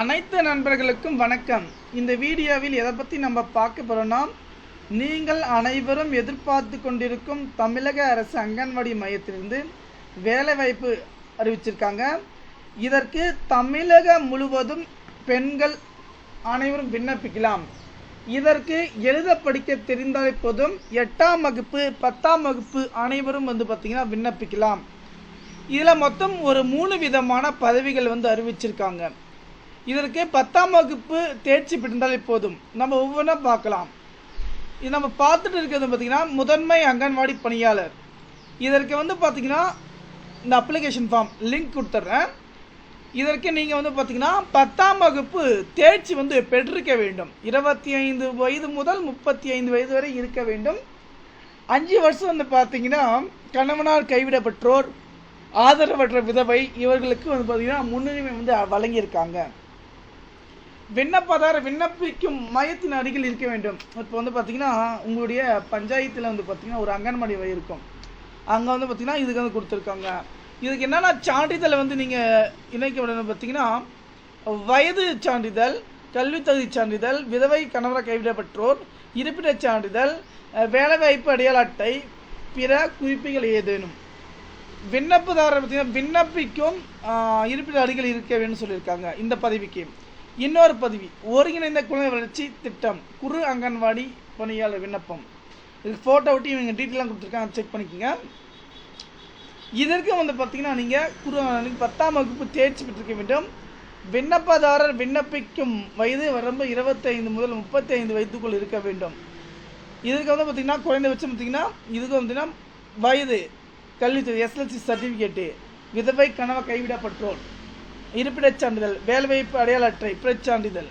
அனைத்து நண்பர்களுக்கும் வணக்கம். இந்த வீடியோவில் எதை பற்றி நம்ம பார்க்க போகிறோம்னா நீங்கள் அனைவரும் எதிர்பார்த்து கொண்டிருக்கும் தமிழக அரசு அங்கன்வாடி மையத்திலிருந்து வேலைவாய்ப்பு அறிவிச்சிருக்காங்க. இதற்கு தமிழகம் முழுவதும் பெண்கள் அனைவரும் விண்ணப்பிக்கலாம். இதற்கு எழுத படிக்க தெரிந்தால் போதும். எட்டாம் வகுப்பு பத்தாம் வகுப்பு அனைவரும் வந்து பார்த்திங்கன்னா விண்ணப்பிக்கலாம். இதில் மொத்தம் ஒரு மூணு விதமான பதவிகள் வந்து அறிவிச்சிருக்காங்க. இதற்கு பத்தாம் வகுப்பு தேர்ச்சி பெற்றிருந்தாலே போதும் நம்ம ஒவ்வொன்றா பார்க்கலாம். இது நம்ம பார்த்துட்டு இருக்கிறது பார்த்திங்கன்னா முதன்மை அங்கன்வாடி பணியாளர். இதற்கு வந்து பார்த்திங்கன்னா இந்த அப்ளிகேஷன் ஃபார்ம் லிங்க் கொடுத்துட்றேன். இதற்கு நீங்கள் வந்து பார்த்தீங்கன்னா பத்தாம் வகுப்பு தேர்ச்சி வந்து பெற்றிருக்க வேண்டும். இருபத்தி ஐந்து வயது முதல் முப்பத்தி ஐந்து வயது வரை இருக்க வேண்டும். அஞ்சு வருஷம் வந்து பார்த்தீங்கன்னா கணவனால் கைவிடப்பட்டோர் ஆதரவற்ற விதவை இவர்களுக்கு வந்து பார்த்தீங்கன்னா முன்னுரிமை வந்து வழங்கியிருக்காங்க. விண்ணப்பதார விண்ணப்பிக்கும் மையத்தின் அருகில் இருக்க வேண்டும். இப்போ வந்து பார்த்தீங்கன்னா உங்களுடைய பஞ்சாயத்தில் வந்து பார்த்தீங்கன்னா ஒரு அங்கன்வாடி வை இருக்கும். அங்கே வந்து பார்த்தீங்கன்னா இதுக்கு வந்து கொடுத்துருக்காங்க. இதுக்கு என்னென்ன சான்றிதழ் வந்து நீங்கள் இணைக்க வேண்டும் பார்த்தீங்கன்னா வயது சான்றிதழ் கல்வி தகுதி சான்றிதழ் விதவை கணவர கைவிடப்பட்டோர் இருப்பிடச் சான்றிதழ் வேலைவாய்ப்பு அடையாள அட்டை பிற குறிப்புகள் ஏதேனும். விண்ணப்பதாரர் பார்த்தீங்கன்னா விண்ணப்பிக்கும் இருப்பிட அருகில் இருக்க வேண்டும் சொல்லியிருக்காங்க. இந்த பதவிக்கு. இன்னொரு பதவி. ஒருங்கிணைந்த குழந்தை வளர்ச்சி திட்டம். குறு அங்கன்வாடி பணியாளர் விண்ணப்பம். இதுக்கு ஃபோட்டோ ஒட்டி இவங்க டீட்டெயிலாக கொடுத்துருக்காங்க. செக் பண்ணிக்கோங்க. இதற்கு வந்து பார்த்தீங்கன்னா நீங்கள் குரு பத்தாம் வகுப்பு தேர்ச்சி பெற்றிருக்க வேண்டும். விண்ணப்பதாரர் விண்ணப்பிக்கும் வயது வரம்பு இருபத்தைந்து முதல் முப்பத்தைந்து வயதுக்குள் இருக்க வேண்டும். இதுக்கு வந்து பார்த்தீங்கன்னா குறைந்தபட்சம் பார்த்தீங்கன்னா இதுக்கு வந்து பார்த்தீங்கன்னா வயது கல்வித்துறை எஸ்எல்சி சர்டிஃபிகேட்டு விதவை கனவை கைவிடப்பட்டோர். இருப்பிடச் சான்றிதழ் வேலைவாய்ப்பு அடையாள அட்டை பிறச் சான்றிதழ்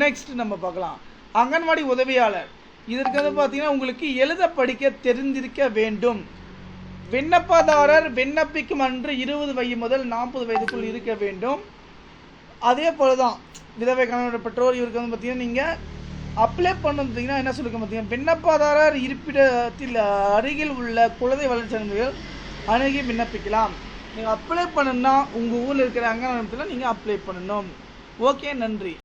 நெக்ஸ்ட் நம்ம பார்க்கலாம். அங்கன்வாடி உதவியாளர். இதற்கு வந்து பார்த்தீங்கன்னா உங்களுக்கு எழுத படிக்க தெரிந்திருக்க வேண்டும். விண்ணப்பதாரர் விண்ணப்பிக்கும் அன்று இருபது வயது முதல் நாற்பது வயதுக்குள் இருக்க வேண்டும். அதே போல தான் விதவை கணவன் பெற்றோர் இவருக்கு வந்து பார்த்தீங்கன்னா நீங்கள் அப்ளை பண்ண பார்த்தீங்கன்னா என்ன சொல்லுங்க பார்த்தீங்கன்னா விண்ணப்பதாரர் இருப்பிடத்தில் அருகில் உள்ள குழந்தை வளர்ச்சி அணுகி விண்ணப்பிக்கலாம். நீங்கள் அப்ளை பண்ணணும்னா உங்கள் ஊரில் இருக்கிற அங்கன்வாடி நீங்கள் அப்ளை பண்ணணும். ஓகே நன்றி.